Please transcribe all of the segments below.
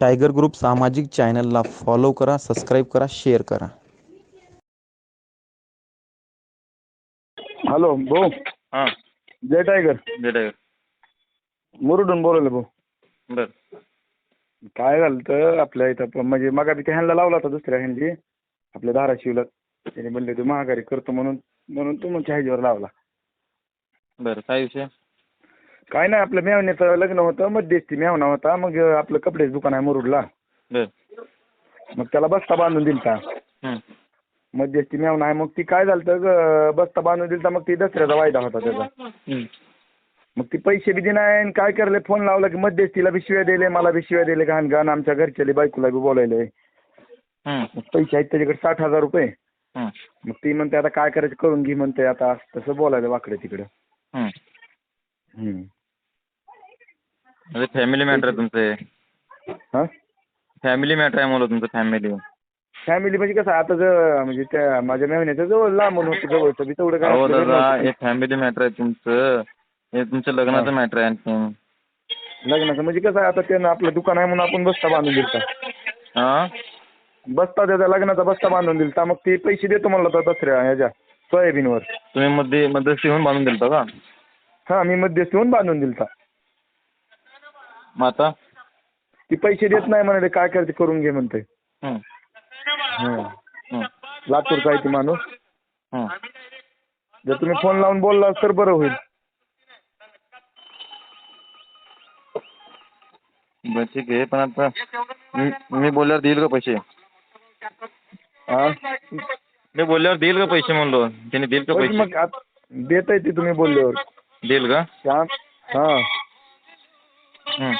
Tiger group सामाजिक चॅनलला follow करा सबस्क्राईब करा शेअर करा. हॅलो भाऊ. हां. जय टायगर. भेट आहे मुरुडून बोलवलं भाऊ. बर. काय झालं तर आपल्या इथं म्हणजे मग ते ह्यांना लावला होता दुसऱ्या ह्यांची आपल्या धाराशिवला. त्याने म्हणले तू महागारी करतो म्हणून म्हणून तू मग ह्याच्यावर लावला. बर काय विषय? काय नाही आपलं मेवण्याचं लग्न होतं मध्यस्थी मेवना होता. मग आपलं कपड्याचं दुकान आहे मुरुडला. बर. मग त्याला बस्ता बांधून दिलता. हं. मध्यस्थी मेवना आहे. मग ती काय झालं तर ग- बस्ता बांधून दिलता. मग ती दसऱ्याचा वायदा होता त्याचा. हं. मग ती पैसे बी देणार आणि काय करले? फोन लावला की मध्यस्थीला बी शिव्या दिले मला बी शिव्या दिले. घाण घाण. आमच्या घरच्याले बायकोला बी बोलायले. हं. मग पैसे आहेत त्याच्याकडे साठ हजार रुपये. हं. मग ती म्हणते आता काय करायचं? करून घे म्हणते. आता असं तसं बोलायला वाकडे तिकडं. हं. हम्म. म्हणजे फॅमिली मॅटर आहे तुमचं. हे? हा फॅमिली मॅटर आहे मला तुमचं फॅमिली फॅमिली म्हणजे कसं आता जर म्हणजे त्या माझ्या मेहण्याच्या जवळ लांबून होतं जवळचं बी तेवढं काय अहो दादा. हे फॅमिली मॅटर आहे तुमचं. हे तुमच्या लग्नाचं मॅटर आहे आणखी लग्नाचं म्हणजे कसं आहे आता त्यानं आपलं दुकान आहे म्हणून आपण बस्ता बांधून दिलता. हां? बस्ता त्याचा लग्नाचा बस्ता बांधून दिलता मग ते पैसे देतो म्हणला होता दसऱ्या ह्याच्या सोयाबीनवर. तुम्ही मध्ये मध्यस्थी होऊन बांधून दिलता का? हा मी मध्यस्थी होऊन बांधून दिलता. मग आता? ती पैसे देत नाही म्हणाले काय करते करून घे म्हणते. हं. हं. हं. लातूरचा आहे ती माणूस. हं. जर तुम्ही फोन लावून बोलला तर बरं होईल. बरं ठीक आहे. पण आता मी मी बोलल्यावर देईल का पैसे? हा मी बोलल्यावर देईल का पैसे म्हणलो? त्याने देईल का पैसे? मग आत- देताय ते तुम्ही बोलल्यावर. देईल का? हा हा. हं.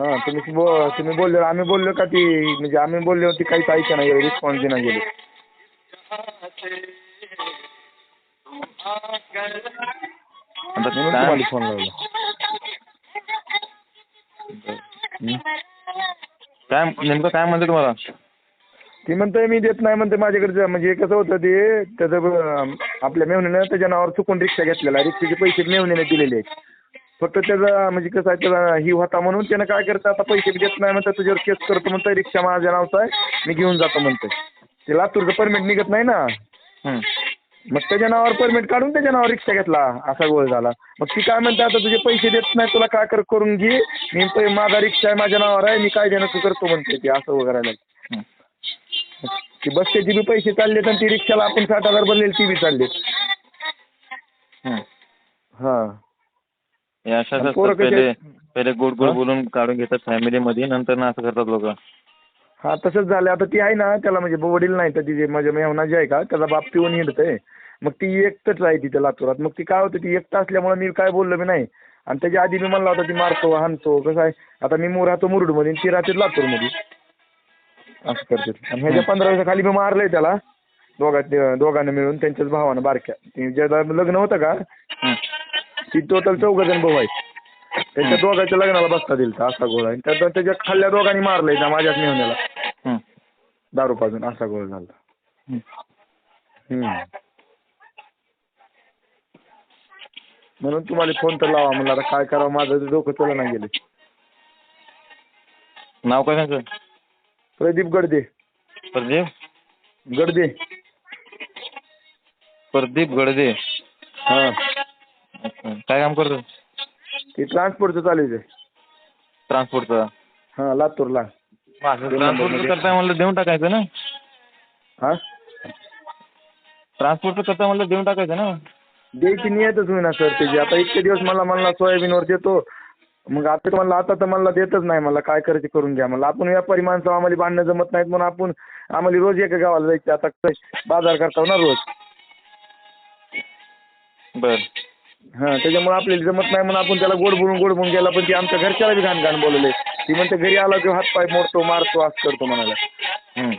हा तुम्ही बो- तुम्ही बोलले आम्ही बोललो का ती म्हणजे आम्ही बोलले होती काहीच ऐका नाही गेले रिस्पॉन्स देणार गेले. आता म्हणून काय? तुम्हाला फोन लावला. हं? काय नेमकं काय म्हणते तुम्हाला? ती म्हणते मी देत नाही म्हणते माझ्याकडे म्हणजे कसं होतं ते त्याचं आपल्या मेवणीनं त्याच्या नावावर चुकून रिक्षा घेतलेला. रिक्षाचे पैसे मेवणीने दिलेले आहेत. फक्त त्याचा म्हणजे कसं आहे त्याला ही होता म्हणून त्यानं काय करतं आता पैसे देत नाही म्हणतं तुझ्यावर केस करतो म्हणतं रिक्षा माझ्या नावचा आहे मी घेऊन जातो म्हणते. ते लातूरचं परमिट निघत नाही ना. मग त्याच्या नावावर परमिट काढून त्याच्या नावावर रिक्षा घेतला असा गोळ झाला. मग ती काय म्हणते आता तुझे पैसे देत नाही तुला काय कर करून घे. मी माझा रिक्षा आहे माझ्या नावावर आहे मी काय देणं तू करतो म्हणते ती असं वगैरे. ती बसचे बी पैसे चाललेत आणि ती रिक्षाला आपण साठ हजार भरलेली ती बी चाललेत. हं. हां. हे अशाच आणि पोरं असतात कशी पहिले आहेत? पहिले गोड गोड हा? बोलून काढून घेतात फॅमिलीमध्ये नंतर ना असं करतात लोक. हा तसंच झालं. आता ती आहे ना त्याला म्हणजे वडील नाही तर तिचे माझ्या मेहना जे आहे का त्याचा बाप पिऊन हिंडतंय. मग ती एकटंच आहे तिथे लातूरात. मग ती काय होतं ती एकटं असल्यामुळे मी काय बोललो मी नाही. आणि त्याच्या आधी मी म्हणला होता ती मारतो हाणतो कसं आहे? आता मी मू राहतो मुरुडमध्ये आणि ती राहते लातूरमध्ये. असं करते आणि ह्याच्या पंधरा वर्षाखाली मी मारलंय त्याला. दोघा दोघांना मिळून त्यांच्याच भावानं बारक्या. ती ज्याला लग्न होतं का. ती टोटल चौघ जण भाऊ आहेत. त्यांच्या दोघांच्या लग्नाला बसता दिलता असा गोळ आहे. त्यात त्याच्या खाल्ल्या दोघांनी मारलंय त्या माझ्याच मेहण्याला. दारू पाजून असा गोळ झाला. म्हणून तुम्हाला फोन तर लावा. म्हणलं आता काय करावं? माझं डोकं चला नाही गेले नाव काय त्यांचं? प्रदीप गडदे प्रदीप? गडदे प्रदीप गडदे हा. अच्छा. काय काम करतो ते ट्रान्सपोर्टचं चालू आहे ट्रान्सपोर्टचं? हा लातूरला. ट्रान्सपोर्टचं करताय म्हणलं देऊन टाकायचं ना? हा? ट्रान्सपोर्टचं करताय म्हणलं देऊन टाकायचं ना? द्यायची नियतच होईना सर त्याची. आता इतके दिवस मला म्हणला सोयाबीनवर देतो. मग आता म्हणलं आता तर मला देतच नाही मला काय करायचे करून घ्या. मला आपण व्यापारी माणसं आम्हाला भांडणं जमत नाहीत म्हणून आपण आम्हाला रोज एका गावाला जायचं. आता कसं बाजार करताव ना रोज. बर. हां त्याच्यामुळे आपल्याला जमत नाही म्हणून आपण त्याला गोड बोलून गोड बोलून गेला. पण ती आमच्या घरच्याला बी घाण घाण बोलवले ती म्हणते घरी आला की हातपाय मोडतो मारतो असं करतो म्हणाला. हं.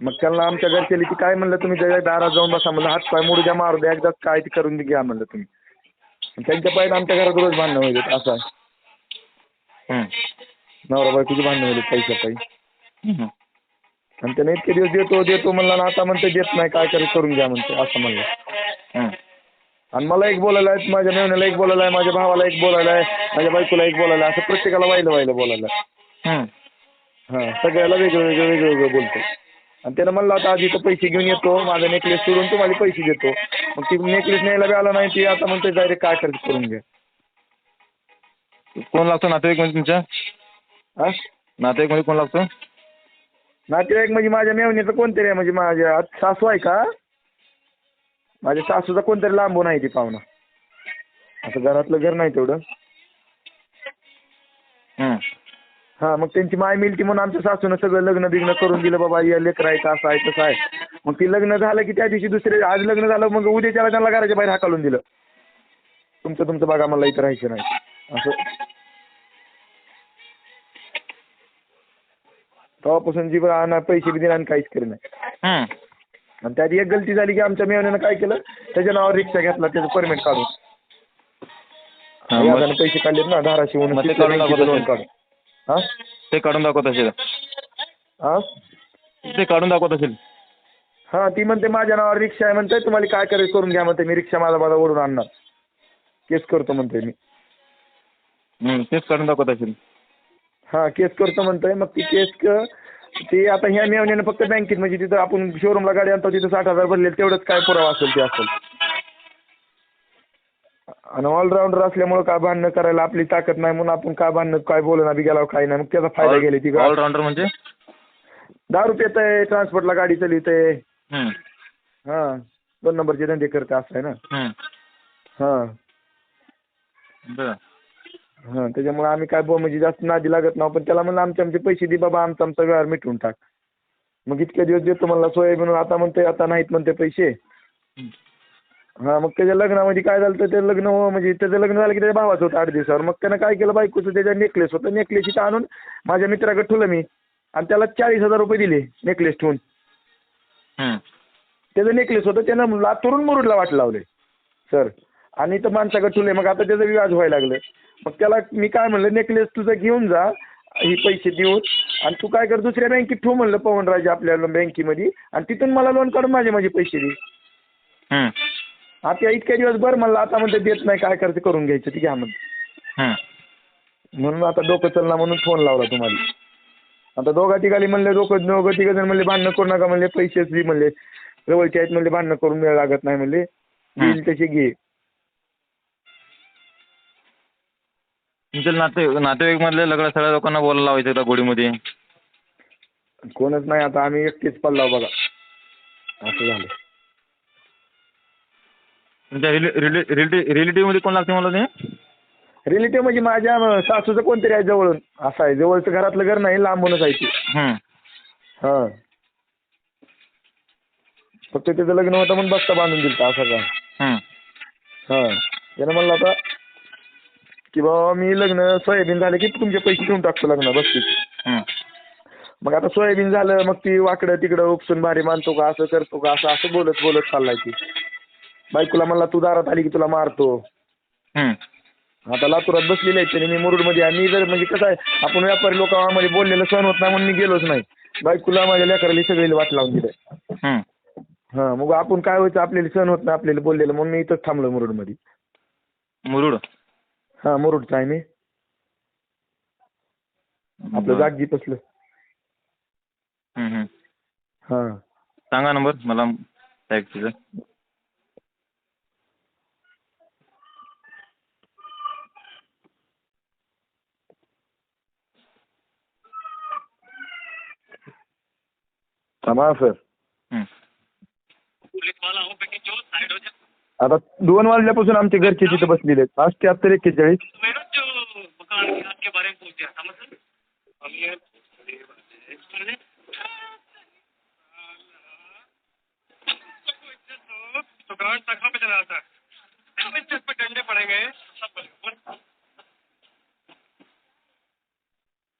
मग त्यांना आमच्या घरच्याली ती काय म्हणलं तुम्ही त्याच्या दारात जाऊन बसा. म्हणलं हातपाय मोडू द्या मारू द्या एकदाच काय ते करून घ्या म्हणलं तुम्ही. त्यांच्या पायत आमच्या घरात रोज भांडणं होईल असं आहे. नवरा बायकोची भांडणं होईल पैशा पायी. आणि त्याने इतके दिवस देतो देतो म्हणला ना आता म्हणते देत नाही काय करे करून घ्या म्हणते असं म्हणलं. हं. आणि मला एक बोलायला आहे माझ्या मेहण्याला एक बोलायला आहे माझ्या भावाला एक बोलायला आहे माझ्या बायकोला एक बोलायला आहे असं प्रत्येकाला वाहिलं वाहिलं बोलायला. हां सगळ्याला वेगळं वेगळं वेगळं वेगळं बोलतो. आणि त्यानं म्हणलं आता आधी तर पैसे घेऊन येतो माझा नेकलेस सोडून तुम्हाला पैसे देतो. मग ती नेकलेस न्यायला बी आला नाही ती आता म्हणते डायरेक्ट काय करायचं करून घ्या. कोण लागतो? नातेवाईकमध्ये तुमच्या? हां? नातेवाईकमध्ये कोण लागतो? नातेवाईक म्हणजे माझ्या मेवणीचं कोणतरी आहे म्हणजे माझ्या आत- सासू आहे का? माझ्या सासूचा कोणतरी लांबून आहे ती पाहुणा. असं घरातलं घर नाही तेवढं. हां. मग त्यांची माय मिळती म्हणून आमच्या सासूनं सगळं लग्न बिग्न करून दिलं बाबा या लेकर आहे असं आहे तसं आहे. मग ती लग्न झालं की त्या दिवशी दुसरे आज लग्न झालं मग उद्याच्याला त्यांना घराच्या बाहेर हाकालून दिलं. तुमचं तुमचं बघा मला इथं राहायचं नाही. असं. तेव्हापासून जी पैसे बी दिला आणि काहीच केलं नाही. हम्म. आणि त्यात एक गलती झाली की आमच्या मेवण्यानं काय केलं? त्याच्या नावावर रिक्षा घेतला त्याचं परमिट काढून. हा, मग? व्याजाने पैसे काढलेत ना धाराशी म्हणून मग ते काढून दाखवत लोन असेल. काढून. हा? ते काढून दाखवत असेल. हा? ते काढून दाखवत असेल. हा ती म्हणते माझ्या नावावर रिक्षा आहे म्हणते तुम्हाला काय करायचं करून घ्या म्हणते मी रिक्षा माझा माझा ओढून आणणार. केस करतो म्हणते मी. हम्म, तेच काढून दाखवत असेल. हा केस करतो म्हणतोय. मग ती केस क ती आता ह्या मेवण्यानं फक्त बँकेत म्हणजे तिथं आपण शोरूमला गाडी आणतो तिथं साठ हजार भरले तेवढंच काय पुरावा असेल ते असेल. आणि ऑलराऊंडर असल्यामुळं काय भांडणं करायला आपली ताकद नाही म्हणून आपण काय भांडणं काय बोलणार बी गेल्यावर काय नाही. मग त्याचा फायदा गेले ती गा- ऑलराऊंडर म्हणजे? दारू पितंय ट्रान्सपोर्टला गाडी चालवते हम्म. हा दोन नंबरचे धंदे करते असं आहे ना. हम्म. हा. बरं. हा त्याच्यामुळे आम्ही काय बोल म्हणजे जास्त नादी लागत नाही पण त्याला म्हणलं आमचे आमचे पैसे दे बाबा आमचा आमचा व्यवहार मिटवून टाक. मग इतके दिवस देतो म्हणला सोयाबीन आता म्हणते आता नाहीत म्हणते पैसे. हा मग त्याच्या लग्नामध्ये काय झालं तर ते लग्न हो म्हणजे त्याचं लग्न झालं की त्याच्या भावाचं होतं आठ दिवसावर. मग त्यानं काय केलं बायकोचं त्याच्या नेकलेस होतं. नेकलेस इथं आणून माझ्या मित्राकडे ठेवलं मी. आणि त्याला चाळीस हजार रुपये दिले नेकलेस ठेवून. हम्म. त्याचं नेकलेस होतं त्यानं लातूरून मुरुडला वाट लावले सर आणि तर माणसाकडे ठेवले मग आता त्याचं व्याज व्हायला लागलं. मग त्याला मी काय म्हणलं नेकलेस तुझं घेऊन जा ही पैसे देऊन. आणि तू काय कर दुसऱ्या बँकेत ठेव म्हणलं पवनराजे आपल्या बँकेमध्ये आणि तिथून मला लोन काढून माझे माझे पैसे दे. आता इतक्या दिवस बरं म्हणलं आता म्हणते देत नाही काय करायचं करून घ्यायचं ते घ्या हम्म. म्हणून आता डोकं चलना म्हणून फोन लावला तुम्हाला. आता दोघा ठिकाणी म्हणले डोकं दोघं तिघं जण म्हणले भांडणं करू नका म्हणले पैसेच दे म्हणले. जवळचे आहेत म्हणले भांडणं करून वेळ लागत नाही म्हणले. तसे घे. तुमच्या नाते नातेवाईक मधले सगळ्या सगळ्या लोकांना बोलायला लावायचं एकदा गोडीमध्ये कोणच नाही आता आम्ही एकटेच पडला बघा. असं झालं. तुमच्या रिलेटिव्हमध्ये कोण लागते मला ते? रिलेटिव्ह म्हणजे माझ्या अं, सासूचं कोणतरी आहे जवळून. असं आहे. जवळचं घरातलं घर नाही लांबूनच आहे ते. हां. फक्त त्याचं लग्न होतं म्हणून बस्ता बांधून दिलता असं काय. हम्म. हां. त्यानं म्हणलं आता की बाबा मी लग्न सोयाबीन झालं की तुमचे पैसे देऊन टाकतो लग्न बसतील. मग आता सोयाबीन झालं मग ती वाकडं तिकडं उपसून भारी मानतो का असं करतो का असं असं बोलत बोलत चाललाय ती. बायकोला म्हणला तू दारात आली की तुला मारतो. आता लातूरात बसलेले आहेत त्याने मी मुरुडमध्ये आणि मी जर म्हणजे कसं आहे आपण व्यापारी लोकांमध्ये बोललेलं सहन होत नाही म्हणून मी गेलोच नाही. बायकोला माझ्या लेकराला सगळी वाट लावून दिलं. हां मग आपण काय व्हायचं आपल्याला सहन होत नाही आपल्याला बोललेलं. म्हणून मी इथंच थांबलो मुरुडमध्ये. मुरुड? हां मुरुडचं आहे मी. आपलं जागजी तसलं. हम्म, हम्म. हां. सांगा नंबर मला टॅक्सीचा थांबा सर. हम्म. आता दोन वाजल्यापासून आमचे घरचे तिथे बसलेले आहेत पाच त्र्याहत्तर एक्केचाळीस।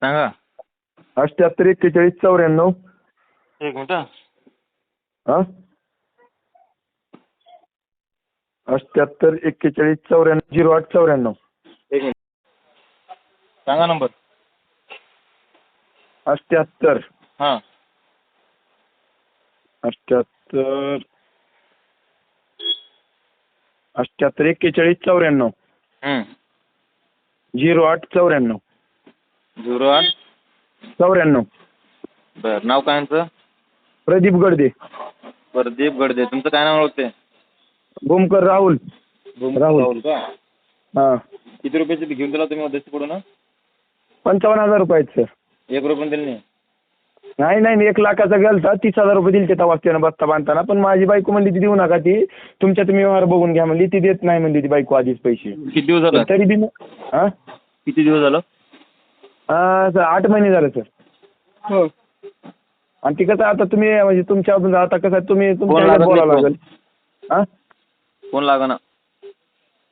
सांगा अठ्ठ्याहत्तर एक्केचाळीस चौऱ्याण्णव एक मिनिट हा. अठ्ठ्याहत्तर एक्केचाळीस चौऱ्याण्णव झिरो आठ चौऱ्याण्णव. एक मिनिट. सांगा नंबर. अठ्ठ्याहत्तर हां. अठ्ठ्याहत्तर अठ्ठ्याहत्तर एक्केचाळीस चौऱ्याण्णव. हम्म. झिरो आठ चौऱ्याण्णव. झिरो आठ. चौऱ्याण्णव. बरं. नाव काय यांचं? प्रदीप गडदे. प्रदीप गडदे. तुमचं काय नाव होते भूमकर राहुल. राहुल. राहुल का? हां. किती रुपयाची घेऊन दिला तुम्ही मध्यस्थीकडून पंचावन्न हजार रुपये आहेत सर एक रुपये दिले नाही. नाही नाही नाही, एक लाखाचा गेलता तीस हजार रुपये दिले त्या वाक्यानं बसता बांधताना. पण माझी बायको म्हणली ती देऊ नका ती. तुमच्या तुम्ही व्यवहार बघून घ्या. म्हणली ती देत नाही म्हणली ती बायको आधीच पैसे. किती दिवस झालं? तरी बी हां? किती दिवस झालं? सर आठ महिने झाले सर. आणि ती कसं आता तुम्ही म्हणजे तुमच्या आता कसं तुम्ही तुमच्या बोलावं लागेल. हां? फोन लागना.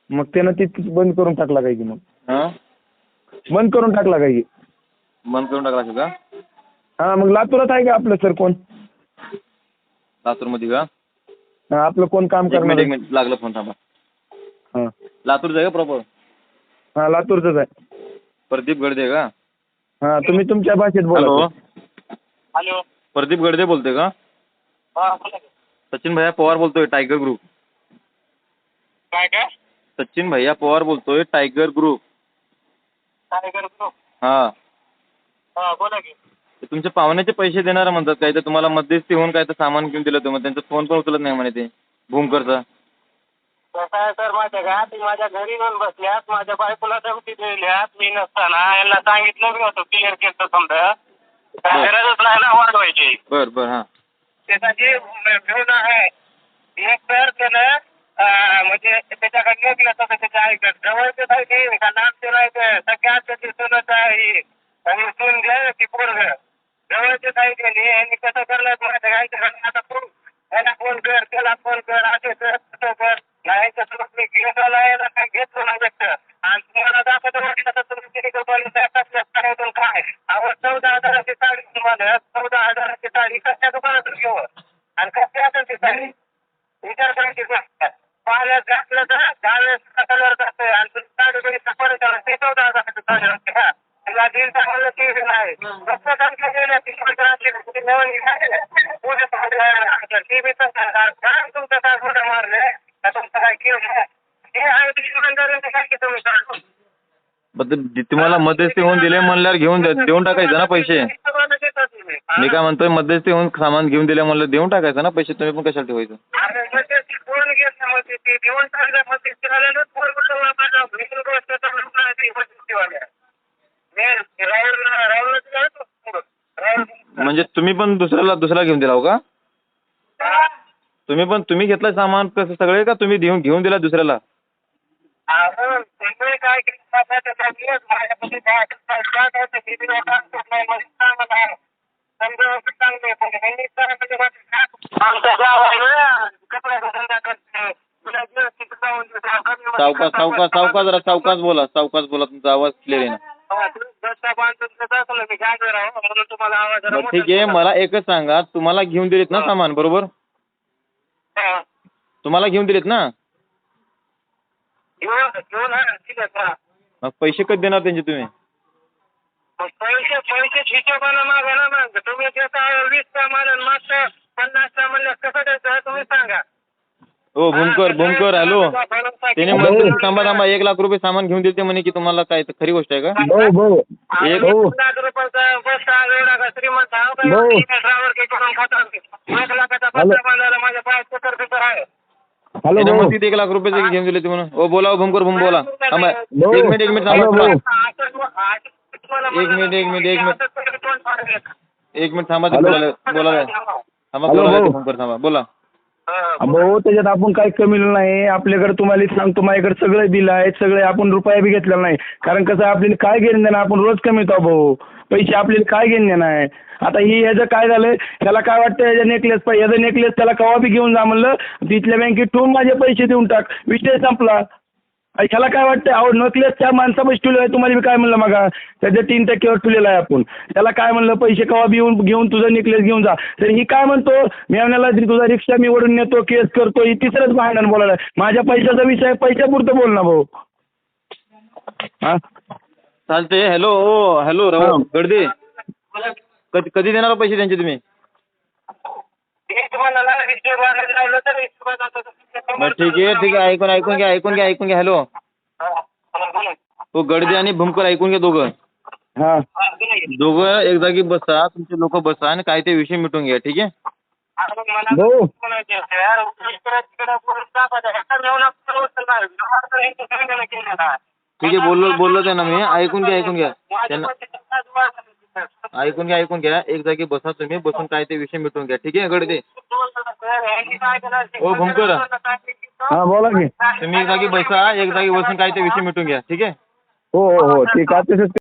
मग त्यानं ती बंद करून टाकला काय की मग? हां? बंद करून टाकला काय की? बंद करून टाकला असेल का? हां मग लातूरात आहे का आपलं सर कोण? लातूरमध्ये का? हां आपलं कोण काम एक मिनिट करणार? एक मिनिट लागलं फोन थांबा. हां. लातूरचं आहे का प्रॉपर? हां लातूरचंच आहे. प्रदीप गडदे का? हां तुम्ही तुमच्या भाषेत बोला हॅलो. प्रदीप गडदे बोलतोय का? हा बोला की. सचिन भैया पवार बोलतोय टायगर ग्रुप. काय काय सचिन भैया पवार बोलतोय टायगर ग्रुप टायगर ग्रुप हा हा बोला की ते तुमचे पाहुण्याचे पैसे देणार म्हणतात काय तर तुम्हाला मध्यस्थी होऊन काय तर सामान घेऊन दिलं तुम्ही त्यांचा फोन पण उचलत नाही म्हणे ते भूमकरचा कसं आहे सर माझ्या का ती माझ्या घरी येऊन बसल्यात माझ्या बायकोला धमकी दिल्यात मी नसताना यांना सांगितलं बी होतं क्लिअर केलं समजा काय. गरजच नाही ना वाढवायची बर बर हा त्याचा जे घेऊन आहे एक तर त्यानं म्हणजे त्याच्याकडे घेतलं तसं त्याच्या ऐकत जवळचे आहे का नामचे नाही ते सगळ्यात त्याची सुनच आहे. आणि सून घ्या ती पोरग. जवळचे आहे त्यांनी यांनी कसं करलं माझ्या गायचं आता तू याला फोन कर त्याला फोन कर असे कर तसं कर. नाही तसं मी घेत आलाय ना काय घेतो ना व्यक्त आणि तुम्हाला दाखवतो म्हटलं तर तुम्ही किती रुपयाला काय काय? अहो चौदा हजाराची साडी तुम्हाला चौदा हजाराची साडी कशा दुकानातून घेऊ आणि कशा असेल ती साडी? विचार करायची गोष्ट पाण्यात घातलं तर त्यावेळेस कलर जातोय. आणि तुम्ही साडी बिडी सफर करा ते चौदा हजाराची साडी असते हा. तिला दीड चांगलं ती नाही कसं सांगता गेलं ती बी तुमचं काय खोटं मारले? का तुमचं काय केलं हे आहे ती इमानदारीसाठी तुम्ही काढून मग ते तुम्हाला मध्यस्थी होऊन दिले म्हणल्यावर घेऊन देऊन टाकायचं ना पैसे. मी काय म्हणतोय मध्यस्थी होऊन सामान घेऊन दिले म्हणलं देऊन टाकायचं ना पैसे? तुम्ही पण कशाला ठेवायचं? म्हणजे ती कोण घेत नाही ती देऊन टाकल्या मग ती फिरायला फोन करून माझा भेटून गोष्ट तर नाही ती मस्तीवाल्या. मी राहुल राहुल राहुल तुम्ही पण दुसऱ्याला दुसऱ्याला घेऊन दिला हो का? तुम्ही पण तुम्ही घेतलं सामान कसं सगळे का तुम्ही घेऊन घेऊन दिला दुसऱ्याला? अहो, तुम्ही काय केलं आता त्याचा दिवस माझ्यापाशी काय काय काय काय ते किती लोकांचं नाही, मग सांगत आहे. समजा चांगले पण ह्यांनी तर म्हणजे माझं काय- आमचं गाव आहे ना, कपड्याचा धंदा करते. तुला दिवस तिथं जाऊन तिथं कमी सावकाश सावकाश सावकाश जरा सावकाश बोला सावकाश बोला तुमचा आवाज क्लिअर आहे ना हा, बरं ठीक आहे. मला एकच सांगा तुम्हाला घेऊन दिलेत ना. सामान बरोबर. तुम्हाला घेऊन दिलेत ना घेऊन घेऊन हा, ठीक आहे. मग पैसे कधी देणार त्यांचे तुम्ही मग पैसे पैसे हिशोबानं मागा ना मग तुम्ही देता वीस सामान आणि मागचं पन्नास कसं द्यायचं तुम्ही सांगा हो भूमकर भूमकर हॅलो त्याने. म्हणतो थांबा थांबा एक लाख रुपये सामान घेऊन दिले म्हणे की तुम्हाला काय तर खरी गोष्ट आहे का भाऊ भाऊ एक- भाऊ एक हॅलो. हॅलो लाख रुपये घेऊन दिले ते म्हणून हो बोला हो भूमकर भूम बोला थांबा. एक मिनिट एक मिनिट थांबा. एक मिनिट, एक मिनिट, एक मिनिट. एक मिनिट थांबा. बोला बोला थांबा बोला. भूमकर थांबा बोला भाऊ त्याच्यात आपण काही कमी नाही. आपल्याकडे तुम्हाला सांगतो माझ्याकडे सगळं दिलं आहे सगळे आपण रुपया बी घेतलेला नाही. कारण कसं आपल्याला काय घेणं देणं आपण रोज कमीतो भाऊ पैसे आपल्याला काय घेणं देणं आहे? आता ही ह्याचं काय झालं त्याला काय वाटतं ह्याचा नेकलेस पाहिजे ह्याचा नेकलेस त्याला कवा बी घेऊन जा म्हणलं तिथल्या बँकेत ठेवून माझे पैसे देऊन टाक. विषय संपला. ह्याला काय वाटतं अहो नेकलेस त्या माणसापाशी ठेवलं आहे तुम्हाला मी काय म्हणलं मगा? त्याच्या तीन टक्केवर ठेवलेलं आहे आपण. त्याला काय म्हणलं? पैसे कवा बी येऊन घेऊन तुझं नेकलेस घेऊन जा. तर ही काय म्हणतो? मी म्हणाला तुझा रिक्षा मी ओढून नेतो केस करतो ही तिसरंच भांडण बोलायला. माझ्या पैशाचा विषय पैशापुरतं बोल ना भाऊ. हा? चालते हॅलो हो हॅलो हा. राव गडदे कधी कधी देणार पैसे त्यांचे तुम्ही? बरं ठीक आहे ठीक आहे ऐकून ऐकून घ्या ऐकून घ्या ऐकून घ्या हॅलो. हो गडदे आणि भूमकर ऐकून घ्या दोघं. हा. दोघं एक जागी बसा तुमचे लोक बसा आणि काय ते विषय मिटून घ्या ठीक आहे? भाऊ. ठीक आहे बोललो बोललोच आहे ना मी. ऐकून घ्या ऐकून घ्या. त्यांना ऐकून घ्या ऐकून घ्या. एक जागी बसा तुम्ही. बसून काय ते विषय मिटून घ्या. ठीक आहे गडदे ओ भूमकर. हा बोला की. तुम्ही एक जागी बसा. एक जागी बसून काय ते विषय मिटून घ्या. ठीक आहे? हो हो हो. ते का तसंच